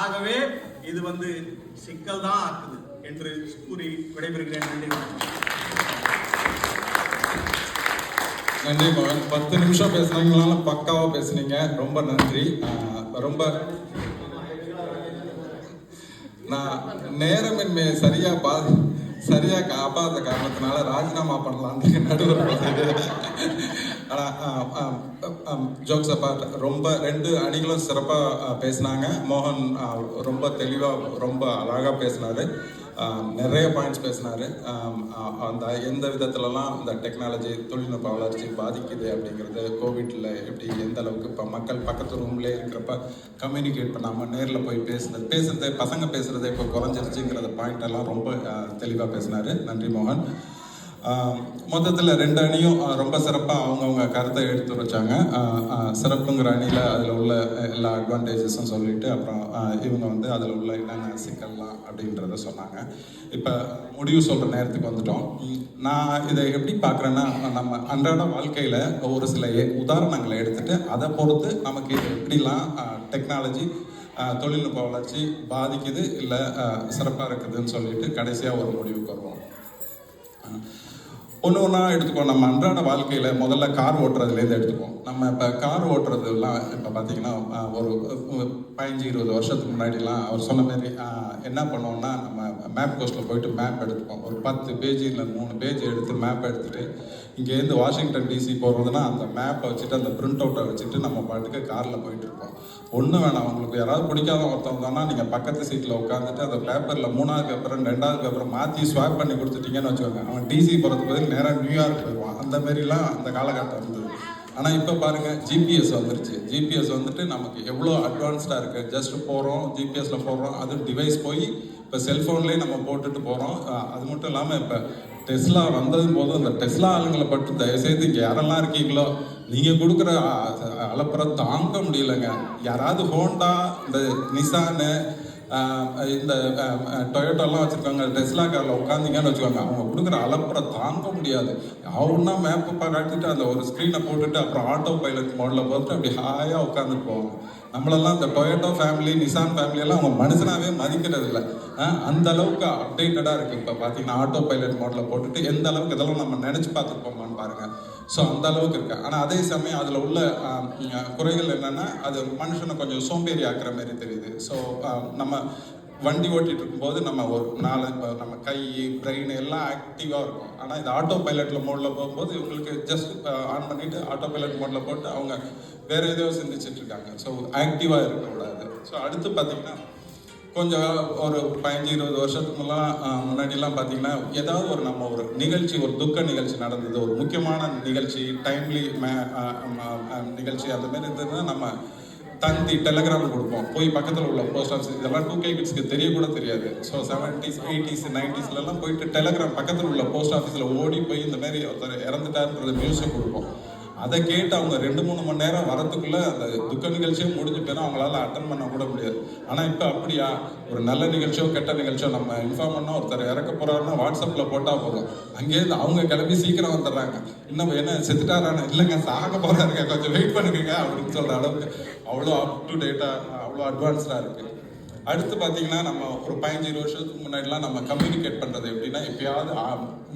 ஆகவே இது வந்து சிக்கல் தான் ஆக்குது என்று கூறி விடைபெறுகிறேன். நன்றி நன்றி மகன். பத்து நிமிஷம் பேசுனீங்களால பக்காவா பேசுனீங்க. ரொம்ப நன்றி. ரொம்ப நான் நேரமின்மையை சரியா பா சரியா காப்பாத காரணத்தினால ராஜினாமா பண்ணலான்னு நடுவர் ஜோக்ஸ் அப்பார்ட் ரொம்ப ரெண்டு அணிகளும் சிறப்பாக பேசினாங்க. மோகன் ரொம்ப தெளிவாக ரொம்ப அழகாக பேசினாரு. நிறைய பாயிண்ட்ஸ் பேசினாரு. அந்த எந்த விதத்துலலாம் இந்த டெக்னாலஜி தொழில்நுட்ப வளர்ச்சி பாதிக்குது அப்படிங்கிறது கோவிட்ல எப்படி எந்த அளவுக்கு இப்போ மக்கள் பக்கத்து ரூம்லேயே இருக்கிறப்ப கம்யூனிகேட் பண்ணாமல் நேரில் போய் பேசுறது பேசுறது பசங்க பேசுறது இப்போ குறைஞ்சிருச்சுங்கிறத பாயிண்ட் எல்லாம் ரொம்ப தெளிவாக பேசினாரு. நன்றி மோகன். மொத்தத்தில் ரெண்டு அணியும் ரொம்ப சிறப்பாக அவங்கவுங்க கருத்தை எடுத்து வச்சாங்க சிறப்புங்கிற அணியில் அதில் உள்ள எல்லா அட்வான்டேஜஸும் சொல்லிட்டு அப்புறம் இவங்க வந்து அதில் உள்ள என்னென்ன சிக்கல்லாம் அப்படின்றத சொன்னாங்க. இப்போ முடிவு சொல்கிற நேரத்துக்கு வந்துட்டோம். நான் இதை எப்படி பார்க்குறேன்னா நம்ம அன்றாட வாழ்க்கையில் ஒரு சில உதாரணங்களை எடுத்துட்டு அதை பொறுத்து நமக்கு எப்படிலாம் டெக்னாலஜி தொழில்நுட்ப வளர்ச்சி பாதிக்குது இல்லை சிறப்பாக இருக்குதுன்னு சொல்லிட்டு கடைசியாக ஒரு முடிவுக்கு வருவோம். ஒன்று ஒன்றா எடுத்துக்கோ நம்ம அன்றாட வாழ்க்கையில் முதல்ல கார் ஓட்டுறதுலேருந்து எடுத்துக்குவோம். நம்ம இப்போ கார் ஓட்டுறதுலாம் இப்போ பார்த்தீங்கன்னா ஒரு பதினஞ்சு இருபது வருஷத்துக்கு முன்னாடிலாம் அவர் சொன்ன மாதிரி என்ன பண்ணுவோம்னா நம்ம மேப் கோஸ்ட்டில் போயிட்டு மேப் எடுத்துப்போம். ஒரு பத்து பேஜ் இல்லை மூணு பேஜ் எடுத்து மேப் எடுத்துகிட்டு இங்கேருந்து வாஷிங்டன் டிசி போகிறதுனா அந்த மேப்பை வச்சுட்டு அந்த பிரிண்ட் அவுட்டை வச்சுட்டு நம்ம பாட்டுக்கு காரில் போயிட்டுருப்போம் ஒன்றும் வேணாம். உங்களுக்கு யாராவது பிடிக்காத ஒருத்தவங்கன்னா நீங்கள் பக்கத்து சீட்டில் உட்காந்துட்டு அந்த பேப்பரில் மூணாவது பேப்பர் ரெண்டாவது பேப்பரை மாற்றி ஸ்வாப் பண்ணி கொடுத்துட்டீங்கன்னு வச்சுக்கோங்க. அவன் டிசி போகிறதுக்கு பதில் நேராக நியூயார்க் போயிடுவான் அந்த மாதிரிலாம் அந்த காலகட்டம் இருந்தது. ஆனால் இப்போ பாருங்க ஜிபிஎஸ் வந்துருச்சு. ஜிபிஎஸ் வந்துட்டு நமக்கு எவ்வளோ அட்வான்ஸ்டாக இருக்குது ஜஸ்ட் போகிறோம் ஜிபிஎஸ்ல போடுறோம் அது டிவைஸ் போய் இப்போ செல்ஃபோன்லேயே நம்ம போட்டுட்டு போகிறோம் அது மட்டும் இல்லாமல் இப்போ டெஸ்லா வந்ததும் போது அந்த டெஸ்லா ஆளுங்களை பற்றி தயவுசெய்து இங்கே யாரெல்லாம் இருக்கீங்களோ நீங்கள் கொடுக்குற அலப்புற தாங்க முடியலைங்க. யாராவது ஹோண்டா இந்த நிசானு இந்த டொயோட்டோலாம் வச்சுருக்காங்க. டெஸ்லா காரில் உட்காந்திங்கன்னு வச்சுக்கோங்க. அவங்க கொடுக்குற அலப்புற தாங்க முடியாது. அவனா மேப்பை காட்டிட்டு அந்த ஒரு ஸ்க்ரீனை போட்டுட்டு அப்புறம் ஆட்டோ பைலட் மோடில் பார்த்துட்டு அப்படி ஹாயாக உட்காந்துட்டு போவாங்க. நம்மளெல்லாம் இந்த டொயோட்டோ ஃபேமிலி நிசான் ஃபேமிலி எல்லாம் அவங்க மனுஷனாவே மதிக்கிறது இல்லை அந்த அளவுக்கு அப்டேட்டடாக இருக்குது இப்போ பார்த்தீங்கன்னா ஆட்டோ பைலட் மோடில் போட்டுட்டு எந்த அளவுக்கு இதெல்லாம் நம்ம நினச்சி பார்த்துருப்போமான்னு பாருங்கள் ஸோ அந்த அளவுக்கு இருக்கு. ஆனால் அதே சமயம் அதில் உள்ள குறைகள் என்னன்னா அது மனுஷனை கொஞ்சம் சோம்பேறி ஆக்குற மாதிரி தெரியுது. ஸோ நம்ம வண்டி ஓட்டிட்டு இருக்கும்போது நம்ம ஒரு நாலு இப்போ நம்ம கை பிரெயின் எல்லாம் ஆக்டிவாக இருக்கும். ஆனால் இது ஆட்டோ பைலட்டில் மோடில் போகும்போது இவங்களுக்கு ஜஸ்ட் ஆன் பண்ணிட்டு ஆட்டோ பைலட் மோடில் போட்டு அவங்க வேறு எதையோ சிந்திச்சுட்டு இருக்காங்க ஸோ ஆக்டிவாக இருக்கக்கூடாது. ஸோ அடுத்து பார்த்தீங்கன்னா கொஞ்சம் ஒரு பதினஞ்சு இருபது வருஷத்துக்குலாம் முன்னாடிலாம் பார்த்தீங்கன்னா ஏதாவது ஒரு நம்ம ஒரு நிகழ்ச்சி ஒரு துக்க நிகழ்ச்சி நடந்தது ஒரு முக்கியமான நிகழ்ச்சி டைம்லி நிகழ்ச்சி அந்த மாதிரி இருந்ததுன்னா நம்ம தந்தி டெலகிராம் கொடுப்போம். போய் பக்கத்தில் உள்ள போஸ்ட் ஆஃபீஸ் இதெல்லாம் டூ கே கிட்ஸ்க்கு தெரிய கூட தெரியாது. ஸோ செவன்டிஸ் எயிட்டிஸ் நைன்டிஸ்லலாம் போயிட்டு டெலகிராம் பக்கத்தில் உள்ள போஸ்ட் ஆஃபீஸில் ஓடி போய் இந்த மாதிரி ஒருத்தர் இறந்துட்டாருன்ற நியூஸை கொடுப்போம். அதை கேட்டு அவங்க ரெண்டு மூணு மணி நேரம் வரத்துக்குள்ள அந்த துக்க நிகழ்ச்சியும் முடிஞ்சு போயிடும். அவங்களால அட்டன் பண்ண கூட முடியாது. ஆனா இப்ப அப்படியா? ஒரு நல்ல நிகழ்ச்சியோ கெட்ட நிகழ்ச்சியோ நம்ம இன்ஃபார்ம் பண்ணா ஒருத்தர் இறக்க போறாருன்னா வாட்ஸ்அப்ல போட்டா போதும். அங்கேருந்து அவங்க கிளம்பி சீக்கிரம் வந்துடுறாங்க. இன்னும் என்ன செத்துட்டாரான இல்லைங்க சாக போறாருங்க. கொஞ்சம் வெயிட் பண்ணுங்க அப்படின்னு சொல்ற அளவுக்கு அவ்வளோ அப் டு டேட்டா அவ்வளோ அட்வான்ஸ்டா இருக்கு. அடுத்து பார்த்தீங்கன்னா நம்ம ஒரு பதினஞ்சு இருபது வருஷத்துக்கு முன்னாடிலாம் நம்ம கம்யூனிகேட் பண்ணுறது எப்படின்னா எப்பயாவது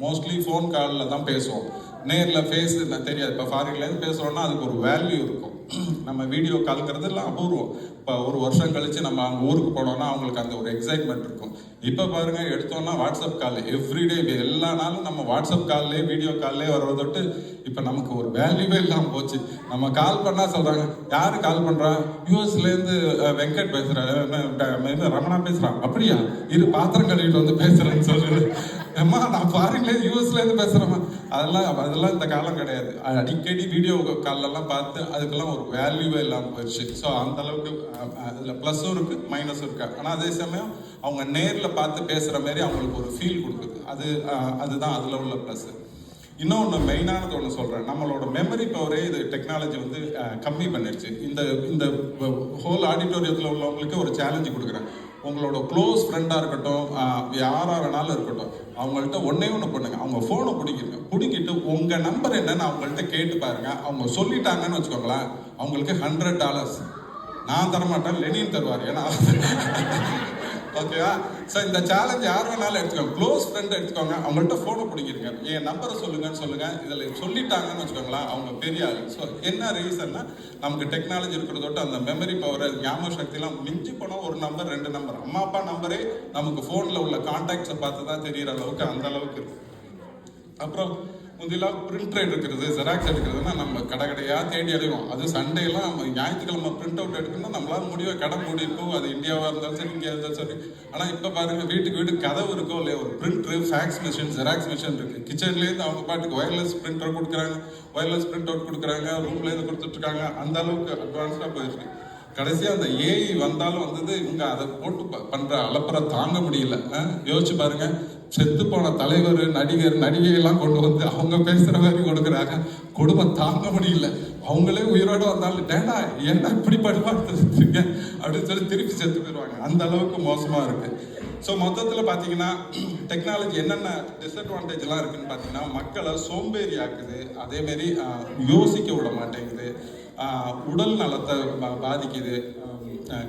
மோஸ்ட்லி ஃபோன் காலில் தான் பேசுவோம். நேரில் ஃபேஸ் தெரியாது. இப்போ ஃபாரின்லேருந்து பேசுகிறோன்னா அதுக்கு ஒரு வேல்யூ இருக்கும். நம்ம வீடியோ கால்ங்கிறது எல்லாம் அபூர்வம். இப்போ ஒரு வருஷம் கழித்து நம்ம அவங்க ஊருக்கு போனோம்னா அவங்களுக்கு அந்த ஒரு எக்ஸைட்மெண்ட் இருக்கும். இப்போ பாருங்கள் எடுத்தோம்னா வாட்ஸ்அப் கால் எவ்ரிடே எல்லா நாளும் நம்ம வாட்ஸ்அப் கால்லே வீடியோ கால்லே வர்றதொட்டு இப்போ நமக்கு ஒரு வேல்யூவே இல்லாமல் போச்சு. நம்ம கால் பண்ணால் சொல்கிறாங்க யாரு கால் பண்ணுறா யூஎஸ்லேருந்து வெங்கட் பேசுகிறேன் ரமணா பேசுகிறான் அப்படியா? இரு பாத்திரம் கழுவிட்டு வந்து பேசுகிறேன்னு சொல்லுது. ஏம்மா நான் ஃபாரின்லேருந்து யூஎஸ்ல இருந்து அதெல்லாம் அதெல்லாம் இந்த காலம் கிடையாது. அடிக்கடி வீடியோ கால்லாம் பார்த்து அதுக்கெல்லாம் ஒரு வேல்யூவே இல்லாமல் போயிடுச்சு. ஸோ அந்த அளவுக்கு அதில் ப்ளஸ்ஸும் இருக்குது இருக்கு மைனஸும் இருக்கு. ஆனால் அதே சமயம் அவங்க நேரில் பார்த்து பேசுற மாதிரி அவங்களுக்கு ஒரு ஃபீல் கொடுக்குது. அது அதுதான் அதில் உள்ள ப்ளஸ் இன்னொன்று மெயினானது ஒன்று சொல்கிறேன் நம்மளோட மெமரி பவரே இது டெக்னாலஜி வந்து கம்மி பண்ணிடுச்சு. இந்த இந்த ஹோல் ஆடிட்டோரியத்தில் உள்ளவங்களுக்கு ஒரு சேலஞ்சு கொடுக்குறேன். உங்களோட க்ளோஸ் ஃப்ரெண்டாக இருக்கட்டும் யாராக வேணாலும் இருக்கட்டும் அவங்கள்ட்ட ஒன்றே ஒன்று பண்ணுங்க. அவங்க ஃபோனை பிடிக்கிருங்க. பிடிக்கிட்டு உங்கள் நம்பர் என்னன்னு அவங்கள்ட்ட கேட்டு பாருங்க. அவங்க சொல்லிட்டாங்கன்னு வச்சுக்கோங்களேன் அவங்களுக்கு ஹண்ட்ரட் டாலர்ஸ் நான் தரமாட்டேன் லெனின் தருவார். ஏன்னா ஓகேவா ஸோ இந்த சேலஞ்ச் யார் வேணாலும் எடுத்துக்கோங்க. க்ளோஸ் ஃப்ரெண்ட் எடுத்துக்கோங்க. அவங்கள்ட்ட ஃபோனை பிடிக்கிறீங்க என் நம்பரை சொல்லுங்கன்னு சொல்லுங்க. இதில் சொல்லிட்டாங்கன்னு வச்சுக்கோங்களேன் அவங்க பெரிய ஆள் ஸோ என்ன ரீசன்னா நமக்கு டெக்னாலஜி இருக்கிறதோட்டு அந்த மெமரி பவர் ஞாபக சக்திலாம் மிஞ்சி போனால் ஒரு நம்பர் ரெண்டு நம்பர் அம்மா அப்பா நம்பரே நமக்கு ஃபோனில் உள்ள கான்டாக்ட்ஸை பார்த்து தான் தெரியிற அளவுக்கு அந்த அளவுக்கு இருக்கு. அப்புறம் முந்திலாம் பிரிண்ட் எடுக்கிறது ஜெராக்ஸ் எடுக்கிறதுனா நம்ம கடை கடையாக தேடி அடைவோம் அது சண்டேலாம் நம்ம ஞாயிற்றுக்கிழமை பிரிண்ட் அவுட் எடுக்கணும்னா நம்மளால முடியும்? கடை மூடி இருக்கும் அது இந்தியாவாக இருந்தாலும் சரி இங்கே இருந்தாலும் சரி. ஆனால் இப்போ பாருங்கள் வீட்டுக்கு வீடு கதவு இருக்கோ இல்லையா ஒரு printer fax machine xerox machine இருக்குது கிச்சன்லேருந்து அவங்க பாட்டுக்கு ஒயர்லெஸ் பிரிண்டர் கொடுக்குறாங்க. ஒயர்லெஸ் பிரிண்ட் அவுட் கொடுக்குறாங்க. ரூம்லேருந்து கொடுத்துட்ருக்காங்க. அந்த அளவுக்கு அட்வான்ஸ்டாக போயிருக்கு. கடைசியாக அந்த ஏஐ வந்தாலும் வந்தது இவங்க அதை போட்டு ப- பண்ற அலப்பறை தாங்க முடியல. யோசிச்சு பாருங்கள் செத்து போன தலைவர் நடிகர் நடிகை எல்லாம் கொண்டு வந்து அவங்க பேசுற மாதிரி கொடுக்குறாங்க. குடும்பம் தாங்க முடியல. அவங்களே உயிரோட வந்தாலும் டேடா என்ன இப்படி படுபாடுத்துருக்கீங்க அப்படின்னு சொல்லி திருப்பி செத்து போயிடுவாங்க. அந்த அளவுக்கு மோசமா இருக்கு. ஸோ மொத்தத்தில் பார்த்தீங்கன்னா டெக்னாலஜி என்னென்ன டிஸ்அட்வான்டேஜ்லாம் இருக்குன்னு பார்த்தீங்கன்னா மக்களை சோம்பேறி ஆக்குது அதேமாரி யோசிக்க விட மாட்டேங்குது. உடல் நலத்தை பா- பாதிக்குது.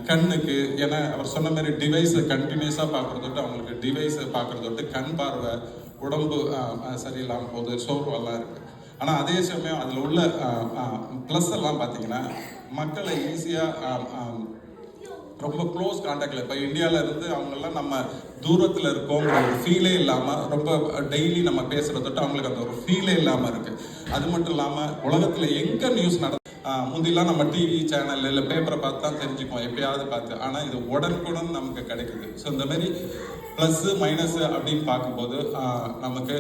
கண்ணுக்கு ஏன்னா அவர் சொன்ன மாதிரி டிவைஸை கண்டினியூஸாக பார்க்குறதோட்டு அவங்களுக்கு டிவைஸை பார்க்குறதோட்டு கண் பார்வை உடம்பு சரியில்லாமல் போகுது சோர்வெல்லாம் இருக்குது ஆனால் அதே சமயம் அதில் உள்ள ப்ளஸ் எல்லாம் பார்த்தீங்கன்னா மக்களை ஈஸியாக ரொம்ப க்ளோஸ் காண்டாக்டில் இப்போ இந்தியாவில் இருந்து அவங்கெல்லாம் நம்ம தூரத்தில் இருக்கோங்கிற ஒரு ஃபீலே இல்லாமல் ரொம்ப டெய்லி நம்ம பேசுகிறத தொட்டு அவங்களுக்கு அந்த ஒரு ஃபீலே இல்லாமல் இருக்குது அது மட்டும் இல்லாமல் உலகத்தில் எங்கே நியூஸ் நட முந்திலாம் நம்ம டிவி சேனல் இல்லை பேப்பரை பார்த்து தான் தெரிஞ்சுக்குவோம் எப்பயாவது பார்த்து. ஆனால் இது உடனுக்குடன் நமக்கு கிடைக்குது. ஸோ இந்த மாதிரி ப்ளஸ்ஸு மைனஸு அப்படின்னு பார்க்கும்போது நமக்கு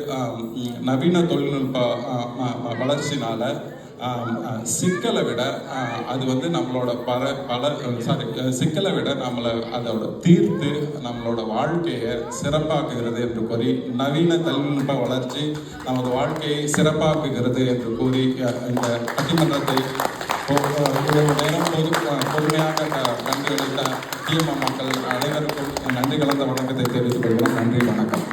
நவீன தொழில்நுட்ப ஆஹ் வளர்ச்சினால சிக்கலை விட அது வந்து நம்மளோட பல பல சாரி சிக்கலை விட நம்மளை அதோட தீர்த்து நம்மளோட வாழ்க்கையை சிறப்பாக்குகிறது என்று கூறி நவீன தொழில்நுட்ப வளர்ச்சி நமது வாழ்க்கையை சிறப்பாக்குகிறது என்று கூறி இந்த பட்டிமன்றத்தை பொ- நேரம் பொது பொறுமையாக க- கண்டுகளித்த டிஎம்ஆ மக்கள் அனைவருக்கும் நன்றி கலந்த வணக்கத்தை தெரிவித்துக் கொள்கிறோம். நன்றி வணக்கம்.